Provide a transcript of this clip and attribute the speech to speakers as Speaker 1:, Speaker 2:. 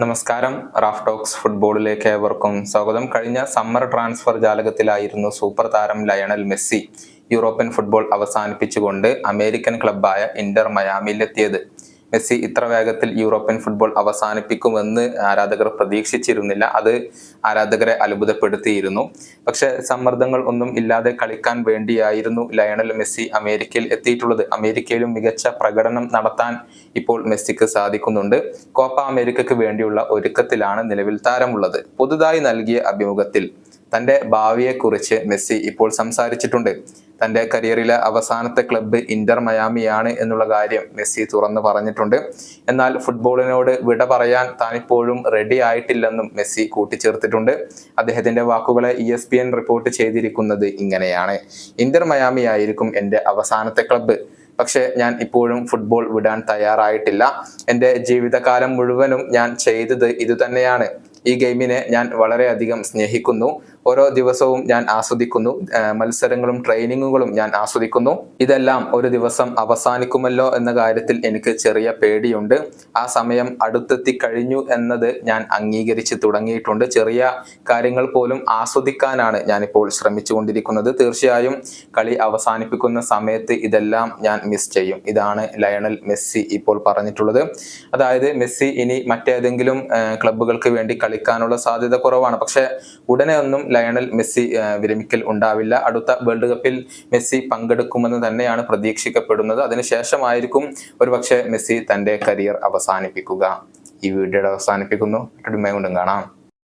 Speaker 1: നമസ്കാരം. Raf talks ഫുട്ബോളിലേക്ക് ഏവർക്കും സ്വാഗതം. കഴിഞ്ഞ സമ്മർ ട്രാൻസ്ഫർ ജാലകത്തിലായിരുന്നു സൂപ്പർ താരം ലയണൽ മെസ്സി യൂറോപ്യൻ ഫുട്ബോൾ അവസാനിപ്പിച്ചുകൊണ്ട് അമേരിക്കൻ ക്ലബായ ഇന്റർ മയാമിയിലെത്തിയത്. മെസ്സി ഇത്ര വേഗത്തിൽ യൂറോപ്യൻ ഫുട്ബോൾ അവസാനിപ്പിക്കുമെന്ന് ആരാധകർ പ്രതീക്ഷിച്ചിരുന്നില്ല. അത് ആരാധകരെ അത്ഭുതപ്പെടുത്തിയിരുന്നു. പക്ഷെ സമ്മർദ്ദങ്ങൾ ഒന്നും ഇല്ലാതെ കളിക്കാൻ വേണ്ടിയായിരുന്നു ലയണൽ മെസ്സി അമേരിക്കയിൽ എത്തിയിട്ടുള്ളത്. അമേരിക്കയിലും മികച്ച പ്രകടനം നടത്താൻ ഇപ്പോൾ മെസ്സിക്ക് സാധിക്കുന്നുണ്ട്. കോപ്പ അമേരിക്കയ്ക്ക് വേണ്ടിയുള്ള ഒരുക്കത്തിലാണ് നിലവിൽ താരമുള്ളത്. പുതുതായി നൽകിയ അഭിമുഖത്തിൽ തന്റെ ഭാവിയെക്കുറിച്ച് മെസ്സി ഇപ്പോൾ സംസാരിച്ചിട്ടുണ്ട്. തന്റെ കരിയറിലെ അവസാനത്തെ ക്ലബ്ബ് ഇന്റർ മയാമിയാണ് എന്നുള്ള കാര്യം മെസ്സി തുറന്നു പറഞ്ഞിട്ടുണ്ട്. എന്നാൽ ഫുട്ബോളിനോട് വിട പറയാൻ താനിപ്പോഴും റെഡി ആയിട്ടില്ലെന്നും മെസ്സി കൂട്ടിച്ചേർത്തിട്ടുണ്ട്. അദ്ദേഹത്തിന്റെ വാക്കുകളെ E S P N report ചെയ്തിരിക്കുന്നത് ഇങ്ങനെയാണ്. ഇന്റർ മയാമി ആയിരിക്കും എന്റെ അവസാനത്തെ ക്ലബ്ബ് പക്ഷെ ഞാൻ ഇപ്പോഴും ഫുട്ബോൾ വിടാൻ തയ്യാറായിട്ടില്ല. എന്റെ ജീവിതകാലം മുഴുവനും ഞാൻ ചെയ്തത് ഇത് തന്നെയാണ് ഈ ഗെയിമിനെ ഞാൻ വളരെയധികം സ്നേഹിക്കുന്നു. ഓരോ ദിവസവും ഞാൻ ആസ്വദിക്കുന്നു. മത്സരങ്ങളും ട്രെയിനിങ്ങുകളും ഞാൻ ആസ്വദിക്കുന്നു. ഇതെല്ലാം ഒരു ദിവസം അവസാനിക്കുമല്ലോ എന്ന കാര്യത്തിൽ എനിക്ക് ചെറിയ പേടിയുണ്ട്. ആ സമയം അടുത്തെത്തി കഴിഞ്ഞു എന്നത് ഞാൻ അംഗീകരിച്ച് തുടങ്ങിയിട്ടുണ്ട്. ചെറിയ കാര്യങ്ങൾ പോലും ആസ്വദിക്കാനാണ് ഞാനിപ്പോൾ ശ്രമിച്ചുകൊണ്ടിരിക്കുന്നത്. തീർച്ചയായും കളി അവസാനിപ്പിക്കുന്ന സമയത്ത് ഇതെല്ലാം ഞാൻ മിസ് ചെയ്യും. ഇതാണ് ലയണൽ മെസ്സി ഇപ്പോൾ പറഞ്ഞിട്ടുള്ളത്. അതായത് മെസ്സി ഇനി മറ്റേതെങ്കിലും ക്ലബ്ബുകൾക്ക് വേണ്ടി കളിക്കാനുള്ള സാധ്യത കുറവാണ്. പക്ഷെ ഉടനെ ഒന്നും ലയണൽ മെസ്സി വിരമിക്കൽ ഉണ്ടാവില്ല. അടുത്ത വേൾഡ് കപ്പിൽ മെസ്സി പങ്കെടുക്കുമെന്ന് തന്നെയാണ് പ്രതീക്ഷിക്കപ്പെടുന്നത്. അതിനുശേഷമായിരിക്കും ഒരുപക്ഷെ മെസ്സി തന്റെ കരിയർ അവസാനിപ്പിക്കുക. ഈ വീഡിയോയുടെ അവസാനിപ്പിക്കുന്നു. കൊണ്ടും കാണാം.